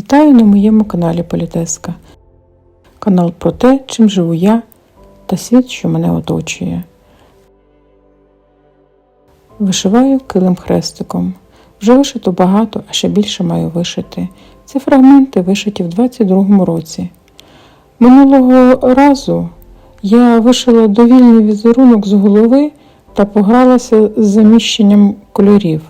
Вітаю на моєму каналі Політеска. Канал про те, чим живу я та світ, що мене оточує. Вишиваю килим хрестиком. Вже вишито багато, а ще більше маю вишити. Це фрагменти вишиті в 22-му році. Минулого разу я вишила довільний візерунок з голови та погралася з заміщенням кольорів.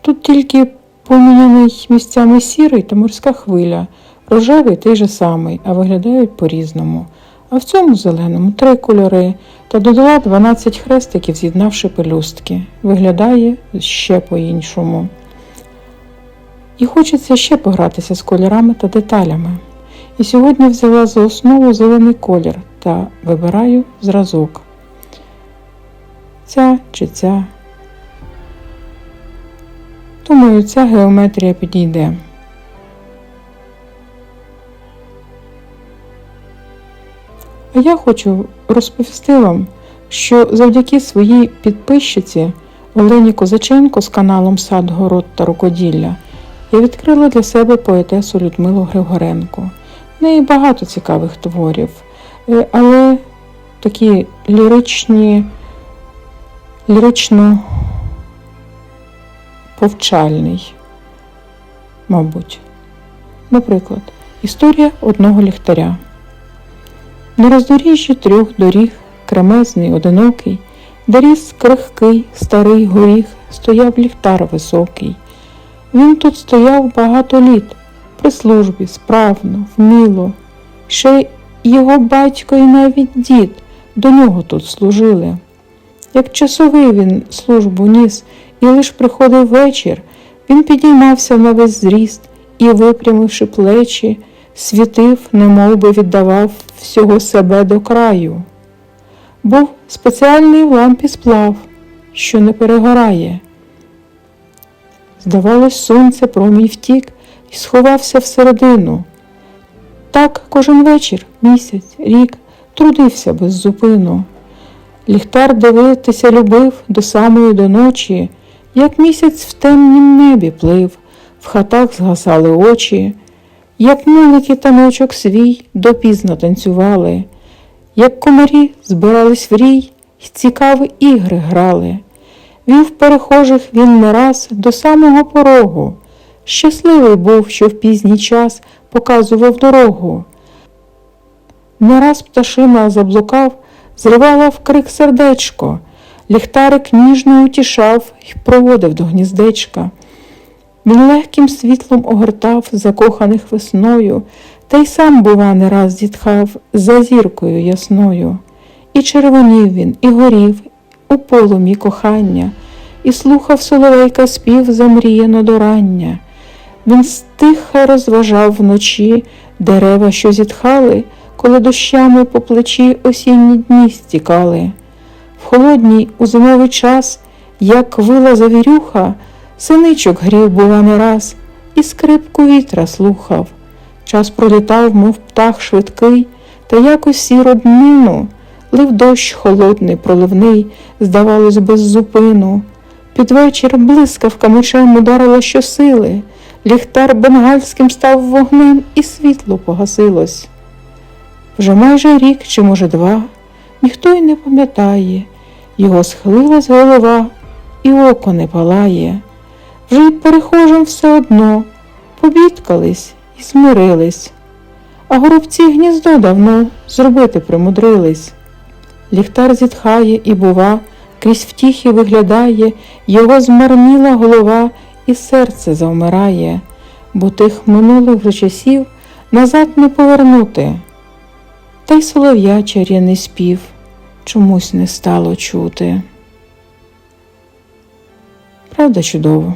Тут тільки поміняний місцями сірий та морська хвиля, рожевий той же самий, а виглядають по-різному. А в цьому зеленому три кольори та додала 12 хрестиків, з'єднавши пелюстки. Виглядає ще по-іншому. І хочеться ще погратися з кольорами та деталями. І сьогодні взяла за основу зелений колір та вибираю зразок. Ця чи ця. Думаю, ця геометрія підійде. А я хочу розповісти вам, що завдяки своїй підписчиці Олені Козаченко з каналом Сад, Город та Рукоділля я відкрила для себе поетесу Людмилу Григоренко. В неї багато цікавих творів, е, але такі ліричні, лірично повчальний, мабуть. Наприклад, історія одного ліхтаря. На роздоріжжі трьох доріг, кремезний, одинокий, де ріс крихкий, старий горіх, стояв ліхтар високий. Він тут стояв багато літ, при службі, справно, вміло. Ще його батько і навіть дід до нього тут служили. Як часовий він службу ніс і лиш приходив вечір, він підіймався на весь зріст і, випрямивши плечі, світив, немов би віддавав всього себе до краю. Був спеціальний в лампі сплав, що не перегорає. Здавалось, сонце промій втік і сховався всередину. Так кожен вечір, місяць, рік трудився без зупину. Ліхтар дивитися любив до самої до ночі, як місяць в темнім небі плив, в хатах згасали очі, як мулики таночок свій допізно танцювали, як комарі збирались в рій й цікаві ігри грали. Вів перехожих він не раз до самого порогу. Щасливий був, що в пізній час показував дорогу. Не раз пташина заблукав, зривала в крик сердечко, ліхтарик ніжно утішав і проводив до гніздечка. Він легким світлом огортав закоханих весною, та й сам, бува, не раз зітхав за зіркою ясною. І червонів він, і горів у полумі кохання, і слухав соловейка спів замріяно до рання. Він стиха розважав вночі дерева, що зітхали, коли дощами по плечі осінні дні стікали. В холодній у зимовий час, як вила завірюха, синичок грів, бува, не раз, і скрипку вітра слухав. Час пролітав, мов птах швидкий, та якось сіру днину лив дощ холодний, проливний, здавалось, без зупину. Під вечір блискавка мечем ударила щосили, ліхтар бенгальським став вогнем, і світло погасилось. Вже майже рік, чи, може, два, ніхто й не пам'ятає, його схилилась голова, і око не палає. Вже й перехожим все одно побідкались і змирились, а горобці гніздо давно зробити примудрились. Ліхтар зітхає і, бува, крізь втіхи виглядає, його змарніла голова і серце завмирає, бо тих минулих вже часів назад не повернути. Та й солов'я чарівний спів чомусь не стало чути. Правда, чудово.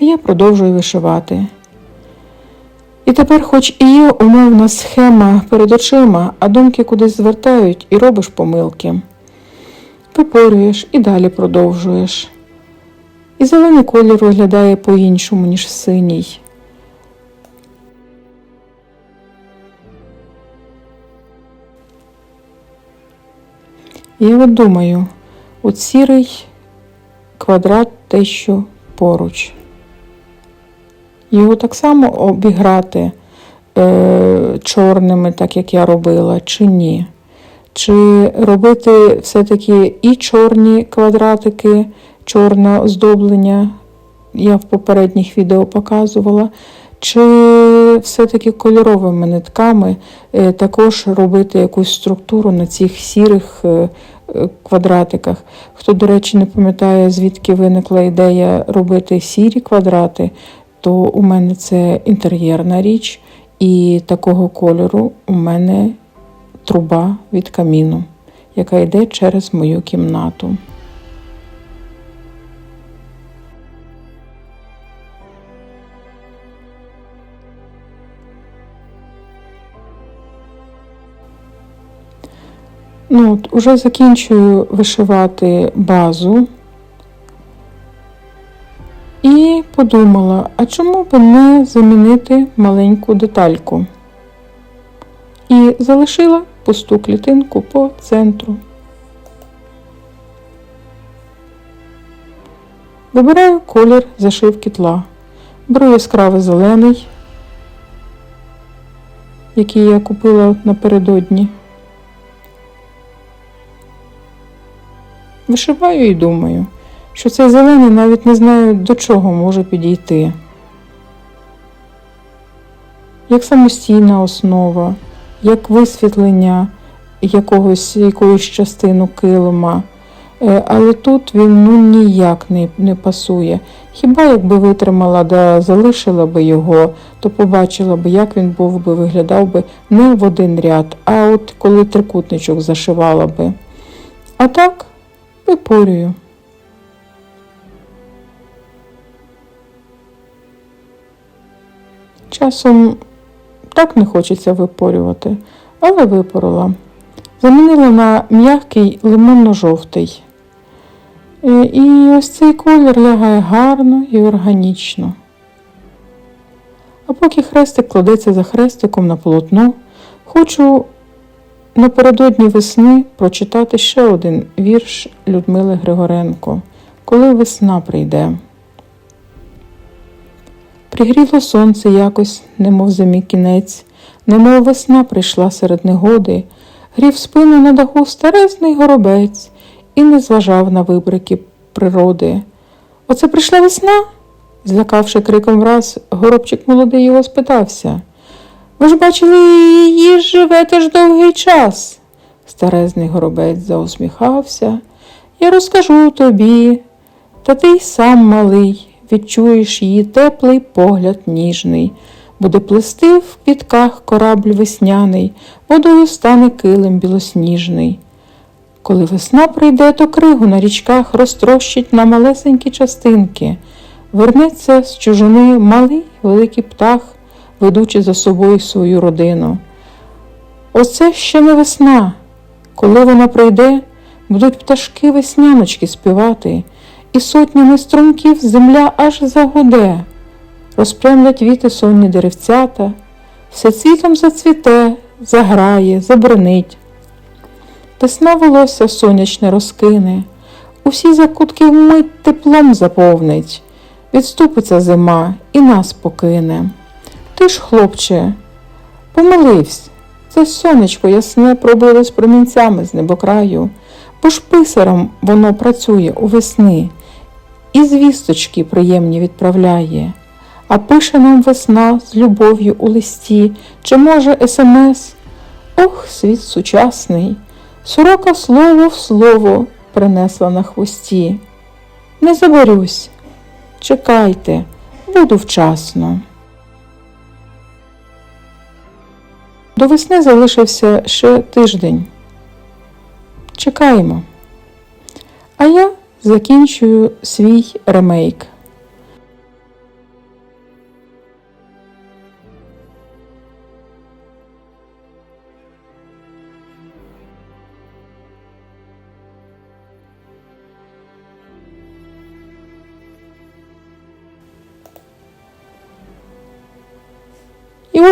А я продовжую вишивати. І тепер, хоч і є умовна схема перед очима, а думки кудись звертають і робиш помилки. Випорюєш і далі продовжуєш. І зелений колір виглядає по-іншому, ніж синій. І от думаю, от сірий квадрат те, що поруч. Його так само обіграти е, чорними, так як я робила, чи ні? Чи робити все-таки і чорні квадратики, чорне оздоблення, я в попередніх відео показувала, чи все-таки кольоровими нитками е, також робити якусь структуру на цих сірих е, е, квадратиках. Хто, до речі, не пам'ятає, звідки виникла ідея робити сірі квадрати, то у мене це інтер'єрна річ, і такого кольору у мене труба від каміну, яка йде через мою кімнату. Ну, от, Уже закінчую вишивати базу і подумала, а чому б не замінити маленьку детальку? І залишила пусту клітинку по центру. Вибираю колір зашивки тла. Беру яскравий зелений, який я купила напередодні. Вишиваю і думаю, що цей зелений навіть не знаю, до чого може підійти. Як самостійна основа, як висвітлення якогось, якоїсь частину килима. Е, Але тут він ну, ніяк не, не пасує. Хіба якби витримала да залишила би його, то побачила б, як він був би виглядав би не в один ряд, а от коли трикутничок зашивала би. А так випорюю. Часом так не хочеться випорювати, але випорола. Замінила на м'який лимонно-жовтий. Е, І ось цей колір лягає гарно і органічно. А поки хрестик кладеться за хрестиком на полотно, хочу напередодні весни прочитати ще один вірш Людмили Григоренко Коли весна прийде. Пригріло сонце якось, немов зимі кінець, немов весна прийшла серед негоди, грів спину на даху старезний горобець і не зважав на вибрики природи. Оце прийшла весна? злякавши криком враз, горобчик молодий його спитався. Ви ж бачили, її живете ж довгий час. Старезний горобець заусміхався. Я розкажу тобі, та ти й сам малий, відчуєш її теплий погляд ніжний. Буде плести в квітках корабль весняний, водою стане килим білосніжний. Коли весна прийде, то кригу на річках розтрощить на малесенькі частинки. Вернеться з чужини малий великий птах, ведучи за собою свою родину. Оце ще не весна. Коли вона прийде, будуть пташки весняночки співати, і сотнями струмків земля аж загуде, розпрямлять віти сонні деревцята, все цвітом зацвіте, заграє, забронить. Весна волосся сонячне розкине, усі закутки вмить теплом заповнить, відступиться зима і нас покине. Ти ж, хлопче, помилився, це сонечко ясне пробилось промінцями з небокраю, бо ж писаром воно працює у весни, і звісточки приємні відправляє. А пише нам весна з любов'ю у листі, чи, може, смс? Ох, світ сучасний, сорока слово в слово принесла на хвості. Не заборюсь, чекайте, буду вчасно. До весни залишився ще тиждень. Чекаємо. А я закінчую свій ремейк.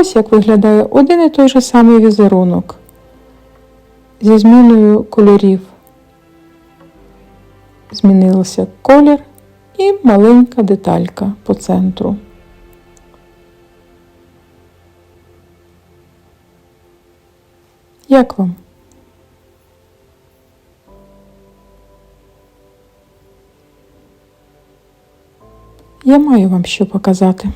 ось як виглядає один і той же самий візерунок зі зміною кольорів. Змінилося колір і маленька деталька по центру. Як вам? Я маю вам що показати.